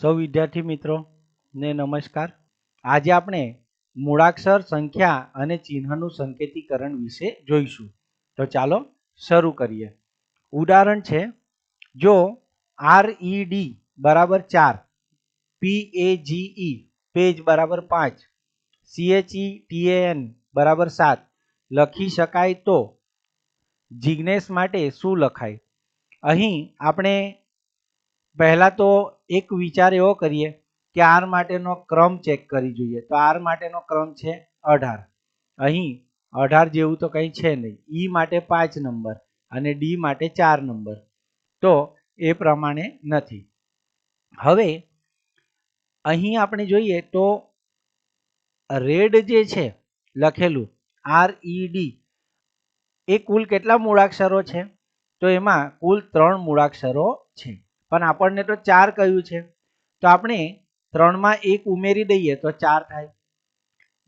સૌ વિદ્યાર્થી મિત્રો, ને નમસ્કાર. આજે આપણે મૂળાક્ષર સંખ્યા અને ચિહ્નનું સંકેતીકરણ વિશે જોઈશું. તો ચાલો શરૂ કરીએ. ઉદાહરણ છે, જો આર ઈ ડી બરાબર ચાર પી એ જી ઈ પેજ બરાબર પાંચ સીએચઈ ટીએએન બરાબર સાત, લખી શકાય તો જિજ્ઞેસ માટે શું લખાય? અહીં આપણે પહેલા તો એક વિચાર એવો કરીએ કે આર માટેનો ક્રમ ચેક કરી જોઈએ. તો આર માટેનો ક્રમ છે અઢાર. અહીં અઢાર જેવું તો કંઈ છે નહીં. ઈ માટે પાંચ નંબર અને ડી માટે ચાર નંબર. તો એ પ્રમાણે નથી. હવે અહીં આપણે જોઈએ તો રેડ જે છે લખેલું આર ઈ ડી એ કુલ કેટલા મૂળાક્ષરો છે? તો એમાં કુલ ત્રણ મૂળાક્ષરો છે. પણ આપણને તો ચાર કહ્યું છે. તો આપણે ત્રણમાં એક ઉમેરી દઈએ તો ચાર થાય.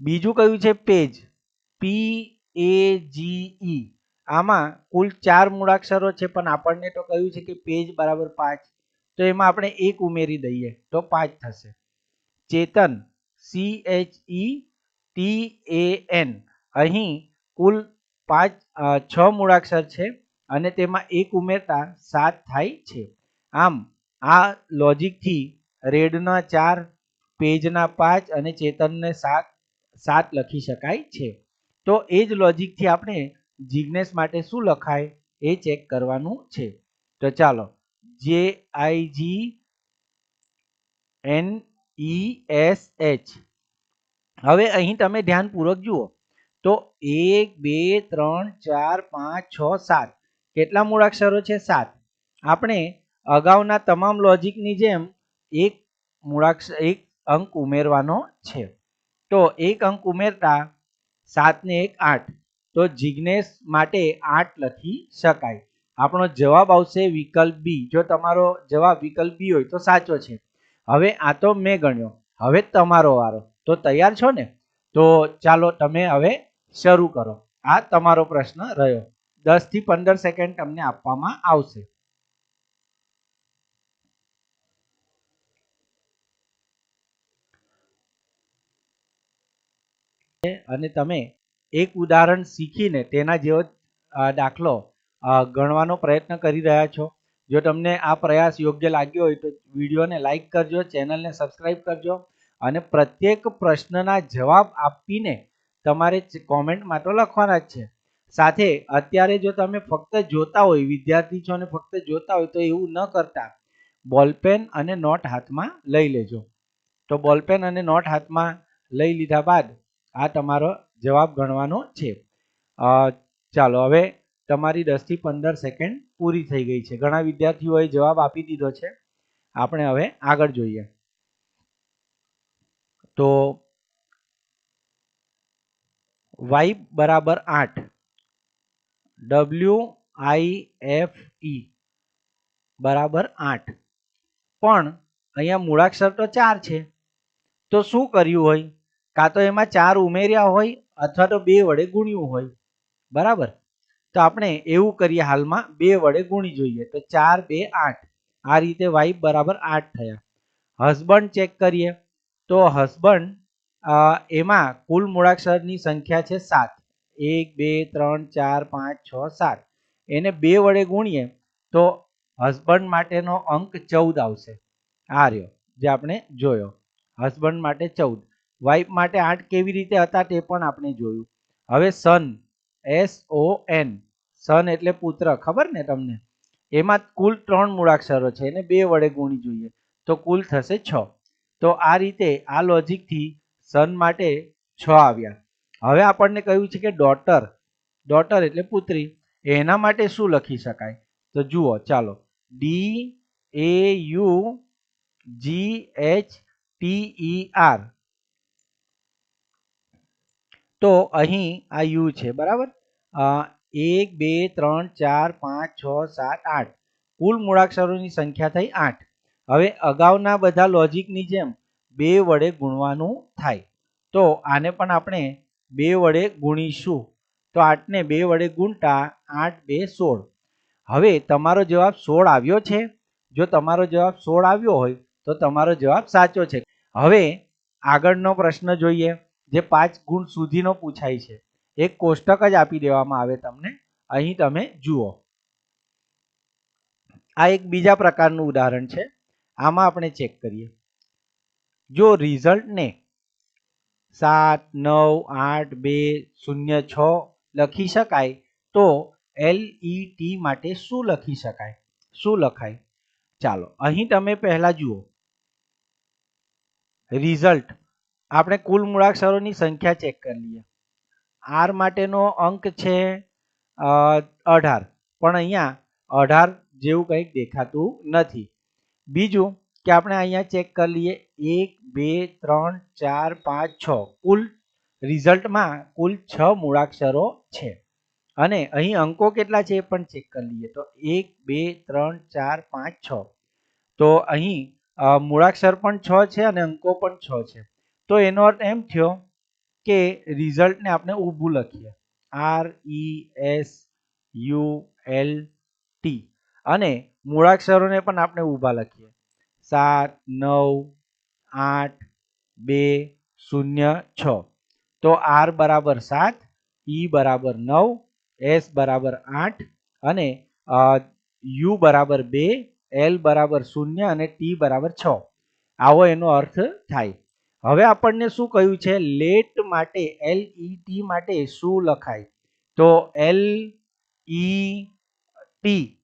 બીજું કયું છે પેજ. પી એ જી આમાં કુલ ચાર મૂળાક્ષરો છે, પણ આપણને તો કહ્યું છે કે પેજ બરાબર પાંચ. તો એમાં આપણે એક ઉમેરી દઈએ તો પાંચ થશે. Chetan. C H E T A N અહીં કુલ પાંચ છ મૂળાક્ષર છે અને તેમાં એક ઉમેરતા સાત થાય છે. આમ, આ લોજિકથી રેડના ચાર પેજના પાંચ અને ચેતનને સાત સાત લખી શકાય છે. તો એ જ લોજિકથી આપણે જિજ્ઞેશ માટે શું લખાય એ ચેક કરવાનું છે. તો ચાલો J I G N E S H હવે અહીં તમે ધ્યાનપૂર્વક જુઓ. તો એક, બે, ત્રણ, ચાર, પાંચ, છ, સાત. કેટલા મૂળાક્ષરો છે? સાત. આપણે અગાઉના તમામ લોજિકની જેમ એક મૂળાક્ષર એક અંક ઉમેરવાનો છે. તો એક અંક ઉમેરતા સાત ને એક આઠ. તો જિજ્ઞેશ માટે આઠ લખી શકાય. આપણો જવાબ આવશે વિકલ્પ બી. જો તમારો જવાબ વિકલ્પ બી હોય તો સાચો છે. હવે આ તો મેં ગણ્યો. હવે તમારો વારો. તો તૈયાર છો ને? તો ચાલો તમે હવે શરૂ કરો. આ તમારો પ્રશ્ન રહ્યો. દસથી પંદર સેકન્ડ તમને આપવામાં આવશે. અને તમે એક ઉદાહરણ શીખીને તેના જેવો દાખલો ગણવાનો પ્રયત્ન કરી રહ્યા છો. જો તમને આ પ્રયાસ યોગ્ય લાગ્યો હોય તો વિડીયોને લાઇક કરજો, ચેનલને સબસ્ક્રાઇબ કરજો અને પ્રત્યેક પ્રશ્નના જવાબ આપીને તમારે કોમેન્ટમાં તો લખવાના જ છે. સાથે અત્યારે જો તમે ફક્ત જોતા હોય, વિદ્યાર્થી છો અને ફક્ત જોતા હોય તો એવું ન કરતા બોલપેન અને નોટ હાથમાં લઈ લેજો. તો બોલપેન અને નોટ હાથમાં લઈ લીધા બાદ આ તમારો જવાબ ગણવાનો છે. ચાલો, હવે તમારી દસથી પંદર સેકન્ડ પૂરી થઈ ગઈ છે. ઘણા વિદ્યાર્થીઓએ જવાબ આપી દીધો છે. આપણે હવે આગળ જોઈએ. તો વાય બરાબર આઠ. ડબલ્યુ આઈ એફ ઈ બરાબર આઠ. પણ અહીંયા મૂળાક્ષર તો ચાર છે. તો શું કર્યું હોય? કાં તો એમાં ચાર ઉમેર્યા હોય અથવા તો બે વડે ગુણ્યું હોય. બરાબર? તો આપણે એવું કરીએ હાલમાં, બે વડે ગુણી જોઈએ. તો ચાર, બે, આઠ. આ રીતે વાઈફ બરાબર આઠ થયા. હસબન્ડ ચેક કરીએ. તો હસબન્ડ એમાં કુલ મૂળાક્ષરની સંખ્યા છે સાત. એક, બે, ત્રણ, ચાર, પાંચ, છ, સાત. એને બે વડે ગુણીએ તો હસબન્ડ માટેનો અંક ચૌદ આવશે. આ રહ્યો. જે આપણે જોયો. હસબન્ડ માટે ચૌદ. વાઇફ માટે આઠ કેવી રીતે હતા તે પણ આપણે જોયું. હવે સન એસ ઓ એન સન એટલે પુત્ર, ખબર ને તમને? એમાં કુલ ત્રણ મૂળાક્ષરો છે એને બે વડે ગુણી જોઈએ. તો કુલ થશે છ. તો આ રીતે, આ લોજિકથી સન માટે છ આવ્યા. હવે આપણને કહ્યું છે કે ડોટર ડોટર એટલે પુત્રી. એના માટે શું લખી શકાય? તો જુઓ, ચાલો. D A U G H T E R તો અહીં આ યુ છે, બરાબર? એક, બે, ત્રણ, ચાર, પાંચ, છ, સાત, આઠ. કુલ મૂળાક્ષરોની સંખ્યા થઈ આઠ. હવે અગાઉના બધા લોજિકની જેમ બે વડે ગુણવાનું થાય. તો આને પણ આપણે બે વડે ગુણીશું. તો આઠને બે વડે ગુણતા આઠ, બે, સોળ. હવે તમારો જવાબ સોળ આવ્યો છે. જો તમારો જવાબ સોળ આવ્યો હોય તો તમારો જવાબ સાચો છે. હવે આગળનો પ્રશ્ન જોઈએ. જે પાંચ ગુણ સુધીનો પૂછાય છે એક કોષ્ટક જ આપી દેવામાં આવે તમને. અહીં તમે જુઓ. આ એક બીજા પ્રકારનું ઉદાહરણ છે. આમાં આપણે ચેક કરીએ. જો રિઝલ્ટને સાત, નવ, આઠ, બે, શૂન્ય, છ લખી શકાય, તો એલ ઈ ટી માટે શું લખી શકાય? શું લખાય? ચાલો, અહીં તમે પહેલા જુઓ. રિઝલ્ટ. આપણે કુલ મૂળાક્ષરોની સંખ્યા ચેક કરી લઈએ. આર માટેનો અંક છે અઢાર. પણ અહીંયા અઢાર જેવું કંઈક દેખાતું નથી. બીજું કે આપણે અહીંયા ચેક કરી લઈએ, એક, બે, ત્રણ, ચાર, પાંચ, છ. કુલ રિઝલ્ટમાં કુલ છ મૂળાક્ષરો છે. અને અહીં અંકો કેટલા છે એ પણ ચેક કરી લઈએ. તો એક, બે, ત્રણ, ચાર, પાંચ, છ. તો અહીં મૂળાક્ષર પણ છ છે અને અંકો પણ છ છે. તો એનો અર્થ એમ થયો કે રિઝલ્ટને આપણે ઊભું લખીએ. R E S U L T અને મૂળાક્ષરોને પણ આપણે ઊભા લખીએ. સાત, નવ, આઠ, બે, શૂન્ય, છ. તો આર બરાબર સાત ઈ બરાબર નવ એસ બરાબર આઠ અને યુ બરાબર બે એલ બરાબર શૂન્ય અને ટી બરાબર છ. આવો એનો અર્થ થાય. હવે આપણને શું કહ્યું છે? લેટ માટે એલ ઈ ટી માટે શું લખાય? તો એલ ઈ ટી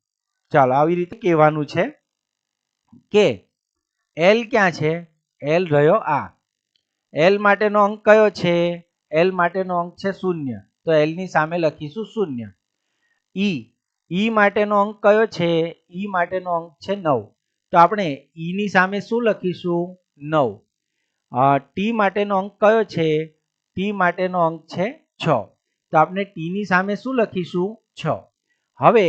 ચાલો આવી રીતે કહેવાનું છે કે એલ ક્યાં છે? એલ રહ્યો આ. એલ માટેનો અંક કયો છે? એલ માટેનો અંક છે શૂન્ય. તો એલની સામે લખીશું શૂન્ય. ઈ ઈ માટેનો અંક કયો છે? ઈ માટેનો અંક છે નવ. તો આપણે ઈ ની સામે શું લખીશું? નવ. ટી માટેનો અંક કયો છે? ટી માટેનો અંક છે છ. તો આપણે ટીની સામે શું લખીશું? છ. હવે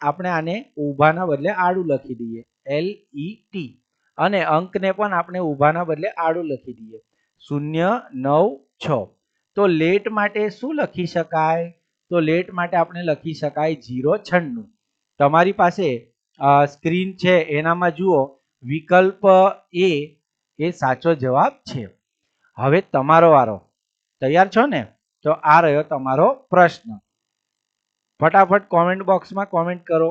આપણે આને ઊભાના બદલે આડું લખી દઈએ. એલ ઈ ટી અને અંકને પણ આપણે ઊભાના બદલે આડું લખી દઈએ. શૂન્ય, નવ, છ. તો લેટ માટે શું લખી શકાય? તો લેટ માટે આપણે લખી શકાય જીરો છન્નું. તમારી પાસે સ્ક્રીન છે. એનામાં જુઓ. વિકલ્પ એ એ સાચો જવાબ છે. હવે તમારો વારો. તૈયાર છો ને? તો આ રહ્યો તમારો પ્રશ્ન. ફટાફટ કોમેન્ટ બોક્સમાં કોમેન્ટ કરો.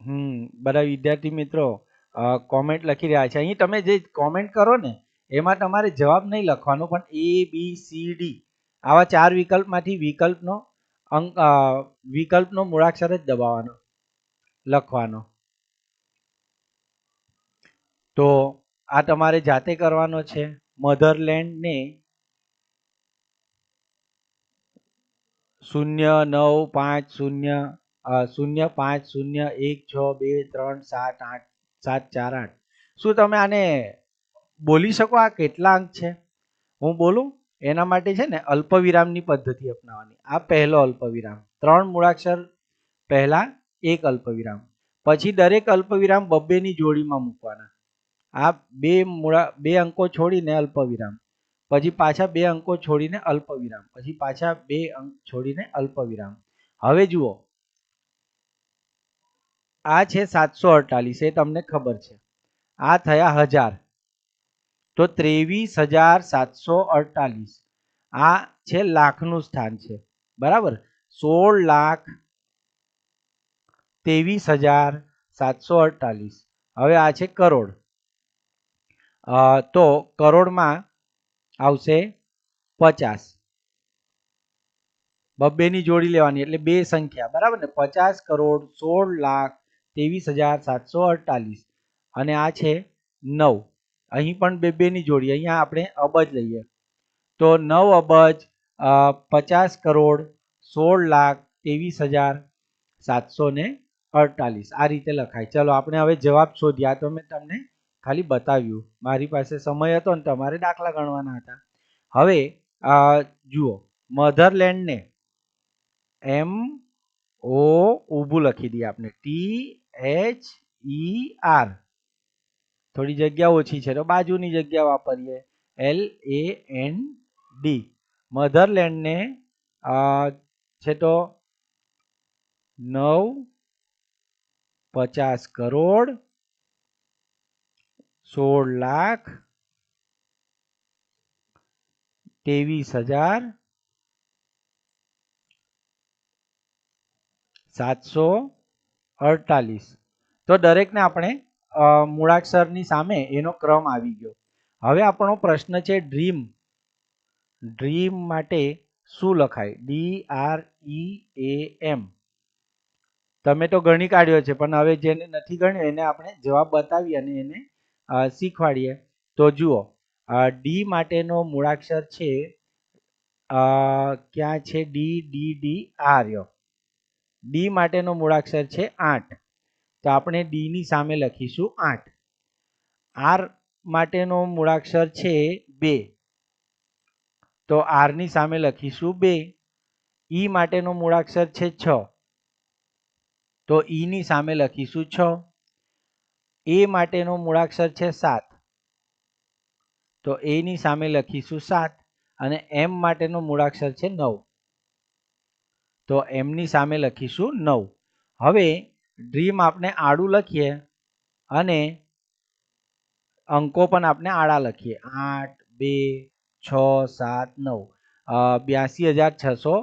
હમ, બધા વિદ્યાર્થી મિત્રો કોમેન્ટ લખી રહ્યા છે. અહીં તમે જે કોમેન્ટ કરો ને, એમાં તમારે જવાબ નહીં લખવાનો, પણ એ બી સી ડી આવા ચાર વિકલ્પમાંથી વિકલ્પનો અંક વિકલ્પનો મૂળાક્ષર જ દબાવવાનો, લખવાનો. તો આ તમારે જાતે કરવાનો છે. મધરલેન્ડને શૂન્ય નવ પાંચ શૂન્ય શૂન્ય પાંચ શૂન્ય એક છ બે ત્રણ સાત આઠ, સાત ચાર આઠ. શું તમે આને બોલી શકો? આ કેટલા અંક છે? હું બોલું? એના માટે છે ને અલ્પવિરામની પદ્ધતિ અપનાવવાની. આ પહેલો અલ્પવિરામ. ત્રણ મૂળાક્ષર પહેલા એક અલ્પવિરામ. પછી દરેક અલ્પવિરામ બબ્બેની જોડીમાં મૂકવાના. આ બે મૂળા, બે અંકો છોડીને અલ્પવિરામ. પછી પાછા બે અંકો છોડીને અલ્પવિરામ. પછી પાછા બે અંક છોડીને અલ્પવિરામ. હવે જુઓ. આ છે સાતસો અડતાલીસ, એ તમને ખબર છે. આ થયા હજાર. તો ત્રેવીસ હજાર સાતસો અડતાલીસ. આ છે લાખનું સ્થાન છે. બરાબર? સોળ લાખ ત્રેવીસ હજાર સાતસો અડતાલીસ. હવે આ છે કરોડ. તો કરોડમાં આવશે પચાસ. બબ્બેની જોડી લેવાની એટલે બે સંખ્યા. બરાબર ને? પચાસ કરોડ સોળ લાખ ત્રેવીસ હજાર સાતસો અડતાલીસ. અને આ છે નવ. અહીં પણ બે, બેની જોડી, અહીંયા આપણે અબજ લઈએ. તો નવ અબજ પચાસ કરોડ, સોળ લાખ, ત્રેવીસ હજાર, સાતસો ને અડતાલીસ. આ રીતે લખાય. ચલો, આપણે હવે જવાબ શોધ્યા તો મેં તમને ખાલી બતાવ્યું. મારી પાસે સમય હતો ને તમારે દાખલા ગણવાના હતા. હવે જુઓ. મધરલેન્ડને એમ, ઓ, ઊભું લખી દઈએ આપણે. T, H, E, R. થોડી જગ્યા ઓછી છે. તો બાજુની જગ્યા વાપરીએ. એલ એ એન ડી મધરલેન્ડને છે તો નવ પચાસ કરોડ, સોળ લાખ, ત્રેવીસ હજાર, સાતસો અડતાલીસ. તો દરેકને આપણે મૂળાક્ષરની સામે એનો ક્રમ આવી ગયો. હવે આપણો પ્રશ્ન છે ડ્રીમ. ડ્રીમ માટે શું લખાય? D R E A M. તમે તો ગણી કાઢ્યો છે, પણ હવે જેને નથી ગણ્યો એને આપણે જવાબ બતાવીએ અને એને શીખવાડીએ. તો જુઓ ડી માટેનો મૂળાક્ષર છે ક્યાં છે? D D D R D માટેનો મૂળાક્ષર છે આઠ. તો આપણે ડીની સામે લખીશું આઠ. આર માટેનો મૂળાક્ષર છે બે. તો આરની સામે લખીશું બે. ઈ માટેનો મૂળાક્ષર છે છ. તો ઈની સામે લખીશું છ. એ માટેનો મૂળાક્ષર છે સાત. તો એની સામે લખીશું સાત અને એમ માટેનો મૂળાક્ષર છે નવ. તો એમની સામે લખીશું નવ. હવે ડ્રીમ આપણે આડું લખીએ અને અંકો પણ આપણે આડા લખીએ. આઠ, બે, છ, સાત, નવ. બ્યાસી હજાર છસો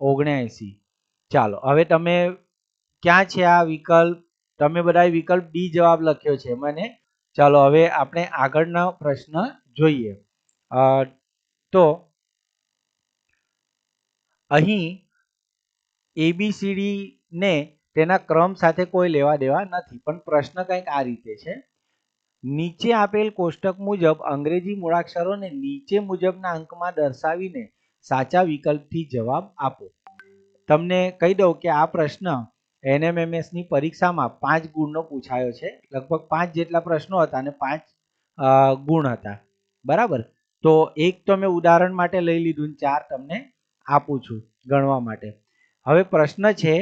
ઓગણ્યાએંસી ચાલો, હવે તમે ક્યાં છે આ વિકલ્પ? તમે બધા વિકલ્પ ડી જવાબ લખ્યો છે મને. ચાલો, હવે આપણે આગળનો પ્રશ્ન જોઈએ. તો અહીં એબીસીડી ને તેના ક્રમ સાથે કોઈ લેવા દેવા નથી. પણ પ્રશ્ન કંઈક આ રીતે છે. નીચે આપેલ કોષ્ટક મુજબ અંગ્રેજી મૂળાક્ષરોને નીચે મુજબના અંકમાં દર્શાવીને સાચા વિકલ્પથી જવાબ આપો. તમને કહી દઉં કે આ પ્રશ્ન એનએમએમએસની પરીક્ષામાં પાંચ ગુણનો પૂછાયો છે. લગભગ પાંચ જેટલા પ્રશ્નો હતા અને પાંચ ગુણ હતા. બરાબર? તો એક તો મેં ઉદાહરણ માટે લઈ લીધું ચાર તમને આપું છું ગણવા માટે. હવે પ્રશ્ન છે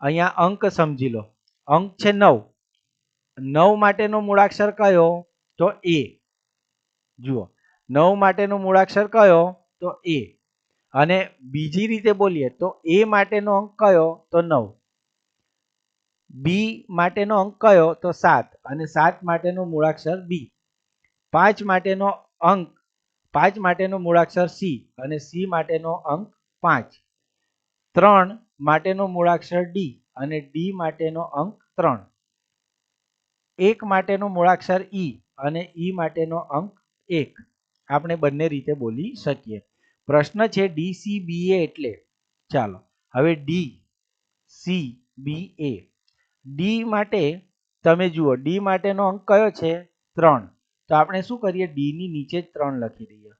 અહીંયા અંક સમજી લો. અંક છે નવ. નવ માટેનો મૂળાક્ષર કયો? તો એ. જુઓ. નવ માટેનો મૂળાક્ષર કયો? તો એ. અને બીજી રીતે બોલીએ તો એ માટેનો અંક કયો? તો નવ. બી માટેનો અંક કયો? તો સાત. અને સાત માટેનો મૂળાક્ષર બી. પાંચ માટેનો અંક. પાંચ માટેનો મૂળાક્ષર સી. અને સી માટેનો અંક પાંચ. ત્રણ માટેનો મૂળાક્ષર ડી અને ડી માટેનો અંક ત્રણ. એક માટેનો મૂળાક્ષર ઈ અને ઈ માટેનો અંક એક. આપણે બંને રીતે બોલી શકીએ. પ્રશ્ન છે ડી સી બી એ એટલે? ચાલો, હવે D C B A D માટે, તમે જુઓ ડી માટેનો અંક કયો છે? ત્રણ. તો આપણે શું કરીએ? ડી ની નીચે ત્રણ લખી દઈએ.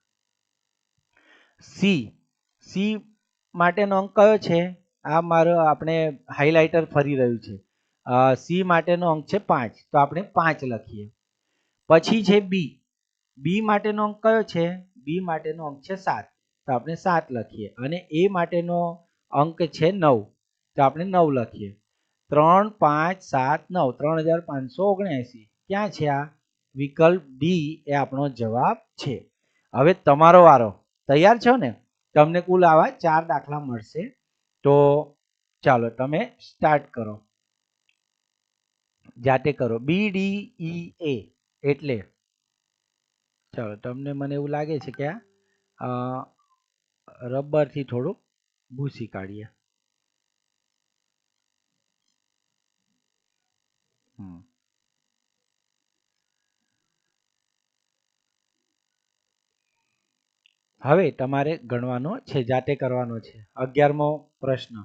સી સી માટેનો અંક કયો છે? આ મારો આપણે હાઇલાઇટર ફરી રહ્યું છે. સી માટેનો અંક છે પાંચ, તો આપણે પાંચ લખીએ. પછી છે બી બી માટેનો અંક કયો છે? બી માટેનો અંક છે સાત, તો આપણે સાત લખીએ. અને એ માટેનો અંક છે નવ, તો આપણે નવ લખીએ. ત્રણ, પાંચ, સાત, નવ, ત્રણ હજાર પાંચસો ઓગણએંસી ક્યાં છે આ? વિકલ્પ ડી એ આપણો જવાબ છે. હવે તમારો વારો. તૈયાર છો ને? તમને કુલ આવા ચાર દાખલા મળશે. તો ચાલો તમે સ્ટાર્ટ કરો. જાતે કરો. બી ડી ઈ એ એટલે ચાલો, તમને મને એવું લાગે છે કે આ રબરથી થોડુંક ભૂસી કાઢીએ. હમ. હવે તમારે ગણવાનો છે, જાતે કરવાનો છે. અગિયારમો પ્રશ્ન.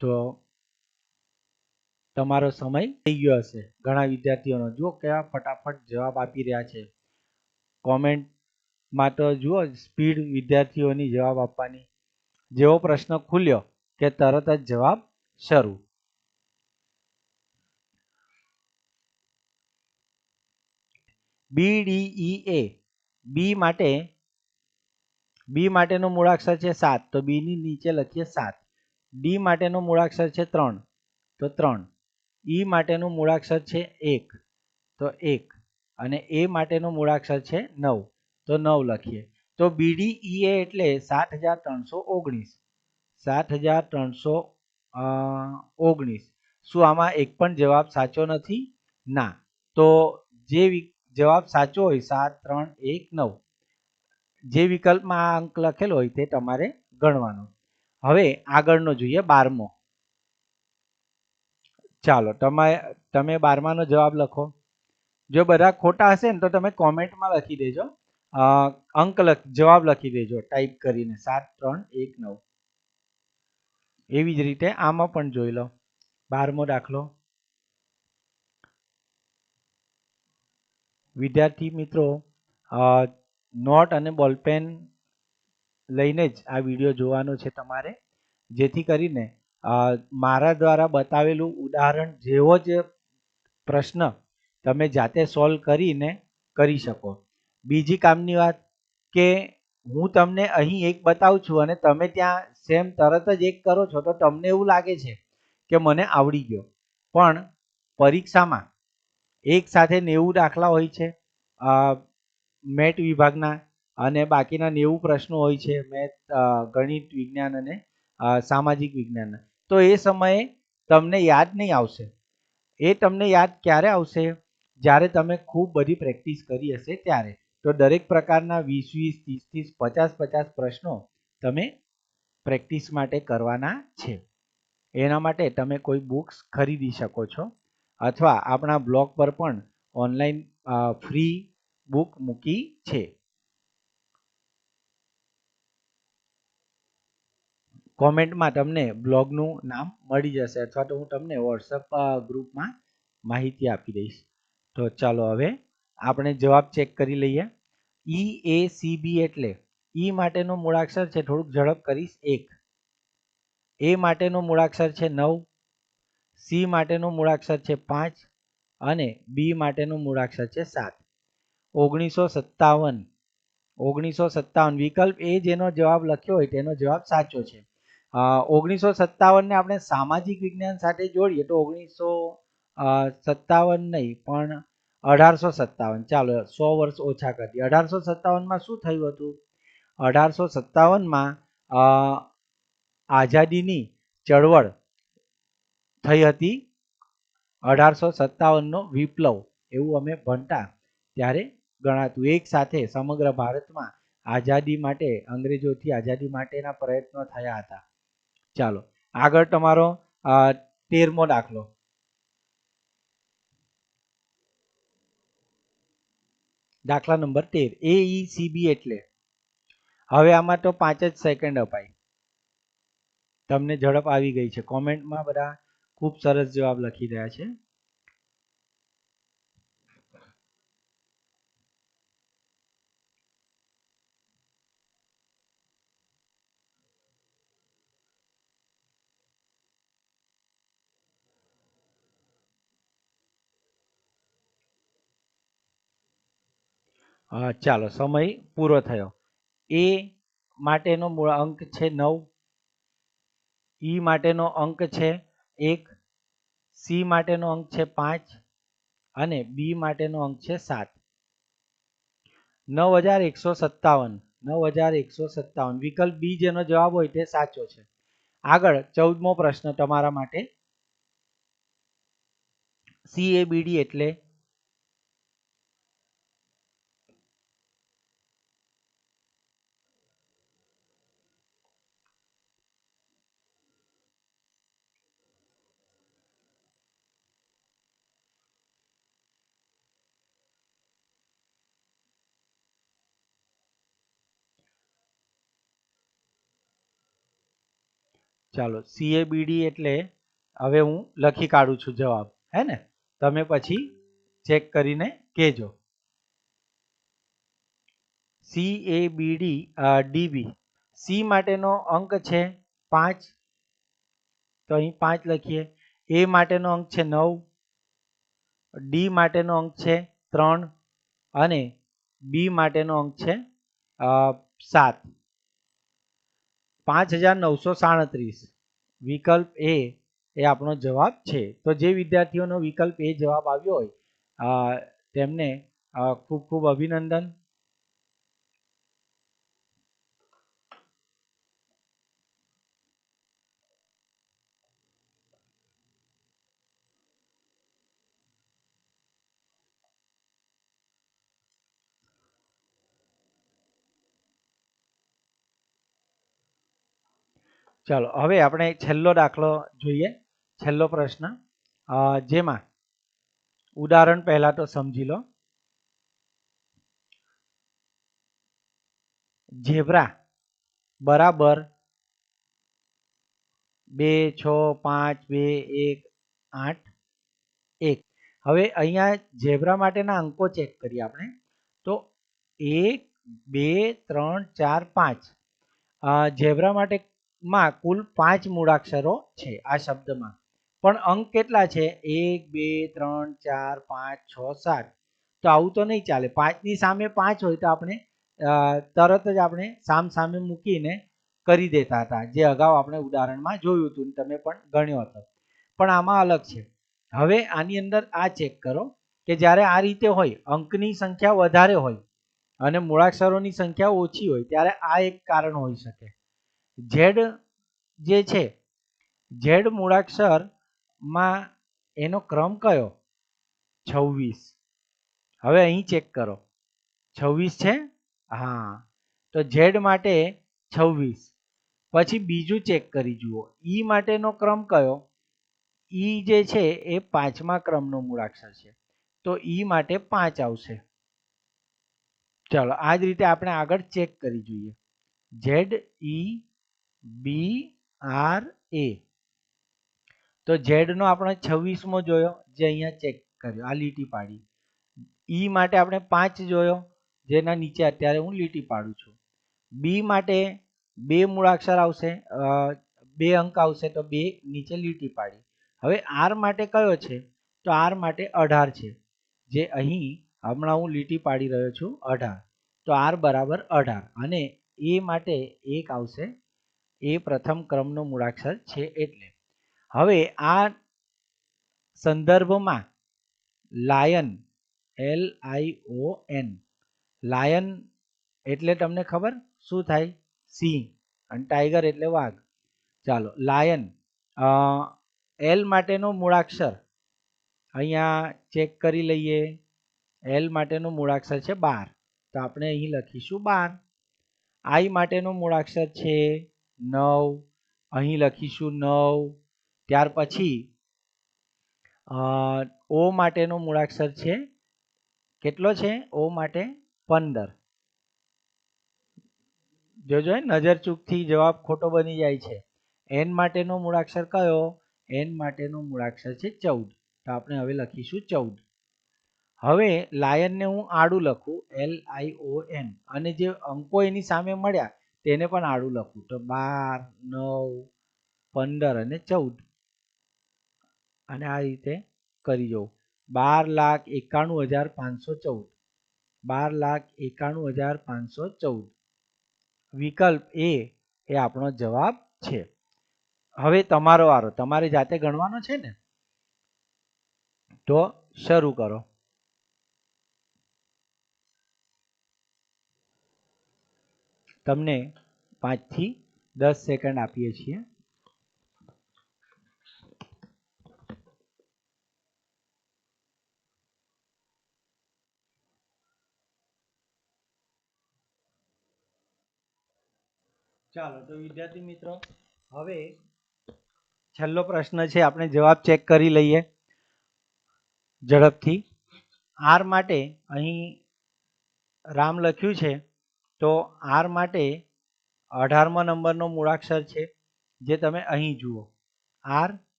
તો તમારો સમય થઈ ગયો હશે, ઘણા વિદ્યાર્થીઓનો, જુઓ કેવા ફટાફટ જવાબ આપી રહ્યા છે. કોમેન્ટમાં તો જુઓ, સ્પીડ વિદ્યાર્થીઓની જવાબ આપવાની. જેવો પ્રશ્ન ખુલ્યો કે તરત જ જવાબ શરૂ. બી ડી ઈ એ બી માટે, બી માટેનો મૂળાક્ષર છે સાત, તો બીની નીચે લખીએ સાત. ડી માટેનો મૂળાક્ષર છે ત્રણ, તો ત્રણ. ઈ માટેનું મૂળાક્ષર છે એક, તો એક. અને એ માટેનો મૂળાક્ષર છે નવ, તો નવ લખીએ. તો બીડી ઈ એ એટલે સાત હજાર ત્રણસો ઓગણીસ. સાત હજાર ત્રણસો ઓગણીસ. શું આમાં એક પણ જવાબ સાચો નથી? ના. તો જે જવાબ સાચો હોય, સાત, ત્રણ, એક, નવ. જે વિકલ્પમાં આ અંક લખેલો હોય તે તમારે ગણવાનો. હવે આગળનો જોઈએ બારમો. ચાલો, તમે તમે બારમાનો જવાબ લખો. જો બધા ખોટા હશે ને તો તમે કોમેન્ટમાં લખી દેજો. અંક લખ, જવાબ લખી દેજો ટાઈપ કરીને. સાત, ત્રણ, એક, નવ. એવી જ રીતે આમાં પણ જોઈ લો. બારમો દાખલો. વિદ્યાર્થી મિત્રો નોટ અને બોલપેન લઈને જ આ વીડિયો જોવાનો છે તમારે. જેથી કરીને મારા દ્વારા બતાવેલું ઉદાહરણ જેવો જ પ્રશ્ન તમે જાતે સોલ્વ કરીને કરી શકો. બીજી કામની વાત કે, હું તમને અહીં એક બતાવું છું અને તમે ત્યાં સેમ તરત જ એક કરો છો તો તમને એવું લાગે છે કે મને આવડી ગયો. પણ પરીક્ષામાં એક સાથે નેવું દાખલા હોય છે મેટ વિભાગના અને બાકીના નેવું પ્રશ્નો હોય છે, મેથ ગણિત વિજ્ઞાન અને સામાજિક વિજ્ઞાનના તો એ સમયે તમને યાદ નહીં આવશે. એ તમને યાદ ક્યારે આવશે? જ્યારે તમે ખૂબ બધી પ્રેક્ટિસ કરી હશે ત્યારે. તો દરેક પ્રકારના વીસ વીસ, ત્રીસ ત્રીસ, પચાસ પચાસ પ્રશ્નો તમે પ્રેક્ટિસ માટે કરવાના છે. એના માટે તમે કોઈ બુક્સ ખરીદી શકો છો. અથવા આપણા બ્લોગ પર પણ ઓનલાઈન ફ્રી બુક મૂકી છે. કોમેન્ટમાં તમને બ્લોગનું નામ મળી જશે અથવા તો હું તમને વોટ્સઅપ ગ્રુપમાં માહિતી આપી દઈશ. તો ચાલો હવે આપણે જવાબ ચેક કરી લઈએ. ઈ એ સી બી એટલે ઈ માટેનો મૂળાક્ષર છે, થોડુંક ઝડપ કરીશ. એક. એ માટેનો મૂળાક્ષર છે નવ. સી માટેનો મૂળાક્ષર છે પાંચ અને બી માટેનો મૂળાક્ષર છે સાત. ઓગણીસો સત્તાવન. ઓગણીસો સત્તાવન. વિકલ્પ એ જેનો જવાબ લખ્યો હોય તેનો જવાબ સાચો છે. ઓગણીસો સત્તાવનને આપણે સામાજિક વિજ્ઞાન સાથે જોડીએ તો ઓગણીસો સત્તાવન નહીં, પણ અઢારસો સત્તાવન. ચાલો, સો વર્ષ ઓછા કરી અઢારસો સત્તાવનમાં શું થયું હતું? અઢારસો સત્તાવનમાં આઝાદીની ચળવળ થઈ હતી. અઢારસો સત્તાવનનો વિપ્લવ એવું અમે ભણતા ત્યારે ગણાતું. એક સાથે સમગ્ર ભારતમાં આઝાદી માટે, અંગ્રેજોથી આઝાદી માટેના પ્રયત્નો થયા હતા. ચાલો, આગળ તમારો તેરમો દાખલો. દાખલા નંબર તેર એ ઈ સી એટલે. હવે આમાં તો પાંચ જ સેકન્ડ અપાય. તમને ઝડપ આવી ગઈ છે. કોમેન્ટમાં બધા ખૂબ સરસ જવાબ લખી રહ્યા છે. ચાલો, સમય પૂરો થયો. એ માટેનો મૂળ અંક છે નવ. ઈ માટેનો અંક છે એક સી માટેનો અંક છે પાંચ અને બી માટેનો અંક છે સાત. નવ હજાર એકસો સત્તાવન, નવ હજાર એકસો સત્તાવન. વિકલ્પ બી જેનો જવાબ હોય તે સાચો છે. આગળ ચૌદમો પ્રશ્ન તમારા માટે. સી એ બીડી એટલે ચાલો સીએબીડી એટલે હવે હું લખી કાઢું છું જવાબ, હે ને? તમે પછી ચેક કરીને કહેજો. C A B D D B C માટેનો અંક છે પાંચ. તો અહીં પાંચ લખીએ. એ માટેનો અંક છે નવ. ડી માટેનો અંક છે ત્રણ. અને બી માટેનો અંક છે સાત. પાંચ હજાર નવસો સાડત્રીસ. વિકલ્પ એ એ આપણો જવાબ છે. તો જે વિદ્યાર્થીઓનો વિકલ્પ એ જવાબ આવ્યો હોય તેમને ખૂબ ખૂબ અભિનંદન. ચાલો, હવે આપણે છેલ્લો દાખલો જોઈએ. છેલ્લો પ્રશ્ન. જેમાં ઉદાહરણ પહેલા તો સમજી લો. ઝેબ્રા બરાબર બે, છ, પાંચ, બે, એક, આઠ, એક. હવે અહીંયા ઝેબ્રા માટેના અંકો ચેક કરીએ આપણે. તો એક, બે, ત્રણ, ચાર, પાંચ. ઝેબ્રા માટે માં કુલ પાંચ મૂળાક્ષરો છે આ શબ્દમાં. પણ અંક કેટલા છે? એક, બે, ત્રણ, ચાર, પાંચ, છ, સાત. તો આવું તો નહીં ચાલે. પાંચની સામે પાંચ હોય તો આપણે તરત જ આપણે સામ સામે મૂકીને કરી દેતા હતા. જે અગાઉ આપણે ઉદાહરણમાં જોયું હતું તમે પણ ગણ્યો હતો. પણ આમાં અલગ છે. હવે આની અંદર આ ચેક કરો કે જ્યારે આ રીતે હોય, અંકની સંખ્યા વધારે હોય અને મૂળાક્ષરોની સંખ્યા ઓછી હોય, ત્યારે આ એક કારણ હોઈ શકે. ઝેડ જે છે, ઝેડ મૂળાક્ષરમાં એનો ક્રમ કયો? છવ્વીસ. હવે અહીં ચેક કરો. છવ્વીસ છે? હા. તો ઝેડ માટે છવ્વીસ. પછી બીજું ચેક કરી જુઓ. ઈ માટેનો ક્રમ કયો? ઈ જે છે એ પાંચમા ક્રમનો મૂળાક્ષર છે. તો ઈ માટે પાંચ આવશે. ચાલો, આ જ રીતે આપણે આગળ ચેક કરી જોઈએ. ઝેડ ઈ બી આર એ તો ઝેડનો આપણે છવ્વીસમો જોયો, જે અહીંયા ચેક કર્યો, આ લીટી પાડી. ઈ માટે આપણે પાંચ જોયો, જેના નીચે અત્યારે હું લીટી પાડું છું. બી માટે બે મૂળાક્ષર આવશે બે અંક આવશે, તો બે નીચે લીટી પાડી. હવે આર માટે કયો છે? તો આર માટે અઢાર છે. જે અહીં હમણાં હું લીટી પાડી રહ્યો છું, અઢાર. તો આર બરાબર અઢાર. અને એ માટે એક આવશે એ પ્રથમ ક્રમનો મૂળાક્ષર છે એટલે. હવે આ સંદર્ભમાં lion L I O N lion એટલે તમને ખબર? શું થાય? સિંહ અને ટાઈગર એટલે વાઘ. ચાલો, લાયન એલ માટેનો મૂળાક્ષર. અહીંયા ચેક કરી લઈએ. એલ માટેનો મૂળાક્ષર છે બાર. તો આપણે અહીં લખીશું બાર. આઈ માટેનો મૂળાક્ષર છે નવ, અહીં લખીશું નવ. ત્યાર પછી ઓ માટેનો મૂળાક્ષર છે. કેટલો છે? ઓ માટે પંદર. જોજો નજર ચૂકથી જવાબ ખોટો બની જાય છે. એન માટેનો મૂળાક્ષર કયો? એન માટેનો મૂળાક્ષર છે ચૌદ. તો આપણે હવે લખીશું ચૌદ. હવે લાયનને હું આડું લખું એલ આઈ ઓ એન અને જે અંકો એની સામે મળ્યા તેને પણ આડું લખું. તો બાર, નવ, પંદર અને ચૌદ. અને આ રીતે કરી જવું બાર લાખ એકાણું હજાર પાંચસો ચૌદ. બાર લાખ એકાણું હજાર પાંચસો ચૌદ. વિકલ્પ એ એ આપણો જવાબ છે. હવે તમારો વારો. તમારે જાતે ગણવાનો છે ને? તો શરૂ કરો. તમને પાંચથી દસ સેકન્ડ આપીએ છીએ. ચાલો, તો વિદ્યાર્થી મિત્રો, હવે છેલ્લો પ્રશ્ન છે, આપણે જવાબ ચેક કરી લઈએ. ઝડપથી. આર માટે અહીં રામ લખ્યું છે તો આર માટે અઢારમા નંબરનો મૂળાક્ષર છે, જે તમે અહીં જુઓ. આર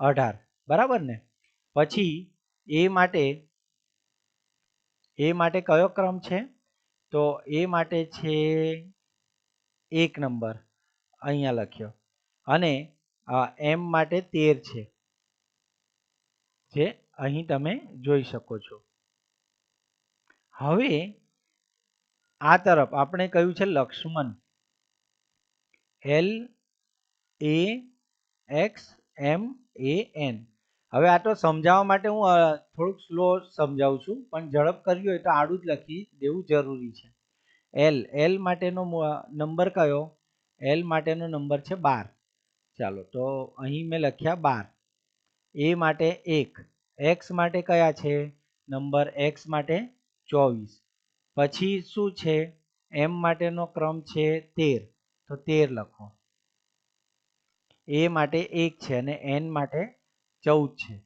અઢાર. બરાબર ને? પછી એ માટે એ માટે કયો ક્રમ છે? તો એ માટે છે એક નંબર. અહીંયા લખ્યો. અને એમ માટે તેર છે, જે અહીં તમે જોઈ શકો છો. હવે આ તરફ આપણે કહ્યું છે? Lakshman. L A X M A N હવે આ તો સમજાવવા માટે હું થોડુંક સ્લો સમજાવું છું, પણ ઝડપ કરવી હોય તો આડું જ લખી દેવું જરૂરી છે. એલ એલ માટેનો નંબર કયો? એલ માટેનો નંબર છે બાર. ચાલો, તો અહીં મેં લખ્યા બાર. એ માટે એક. એક્સ માટે કયા છે? નંબર એક્સ માટે ચોવીસ. પછી શું છે? એમ માટેનો ક્રમ છે તેર. તો તેર લખો. એ માટે એક છે અને એન માટે ચૌદ છે.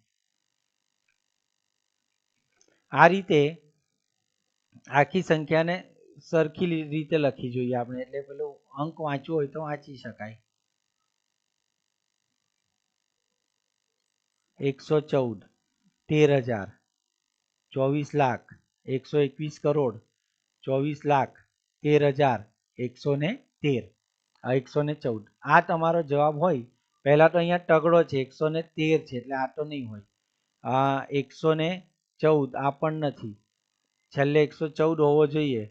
આ રીતે આખી સંખ્યાને સરખી રીતે લખી જોઈએ આપણે. એટલે પેલું અંક વાંચવું હોય તો વાંચી શકાય. એકસો ચૌદ, તેર હજાર, ચોવીસ લાખ, એકસો એકવીસ કરોડ ચોવીસ લાખ તેર હજાર એકસો ને તેર. એકસો ને ચૌદ. આ તમારો જવાબ હોય, પહેલાં તો અહીંયા તગડો છે, એકસો ને તેર છે, એટલે આ તો નહીં હોય. આ એકસો ને ચૌદ, આ પણ નથી. છેલ્લે એકસો ચૌદ હોવો જોઈએ.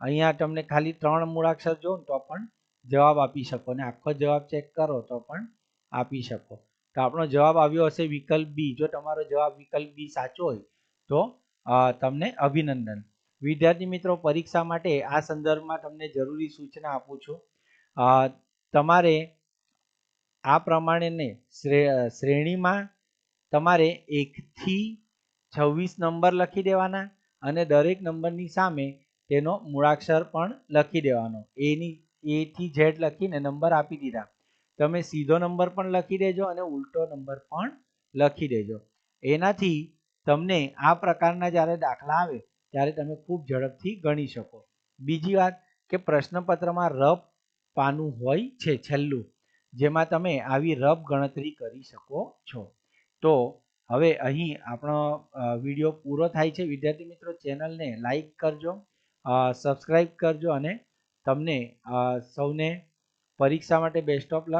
અહીંયા તમને ખાલી ત્રણ મૂળાક્ષર જો તો પણ જવાબ આપી શકો અને આખો જવાબ ચેક કરો તો પણ આપી શકો. તો આપણો જવાબ આવ્યો હશે વિકલ્પ બી. જો તમારો જવાબ વિકલ્પ બી સાચો હોય, તો તમને અભિનંદન. વિદ્યાર્થી મિત્રો, પરીક્ષા માટે આ સંદર્ભમાં તમને જરૂરી સૂચના આપું છું. તમારે આ પ્રમાણેને શ્રે- શ્રેણીમાં તમારે એકથી છવ્વીસ નંબર લખી દેવાના અને દરેક નંબરની સામે તેનો મૂળાક્ષર પણ લખી દેવાનો. એની એ થી ઝેડ લખીને નંબર આપી દીધા. તમે સીધો નંબર પણ લખી દેજો અને ઉલટો નંબર પણ લખી દેજો. એનાથી તમને આ પ્રકારના જ્યારે દાખલા આવે ત્યારે તમે ખૂબ ઝડપથી ગણી શકો. બીજી વાત કે પ્રશ્નપત્રમાં રફ પાનું હોય છે છેલ્લું, જેમાં તમે આવી રફ ગણતરી કરી શકો છો. તો હવે અહીં આપણો વીડિયો પૂરો થાય છે. વિદ્યાર્થી મિત્રો, ચેનલને લાઈક કરજો સબસ્ક્રાઈબ કરજો અને તમને સૌને પરીક્ષા માટે બેસ્ટ ઓફ લક.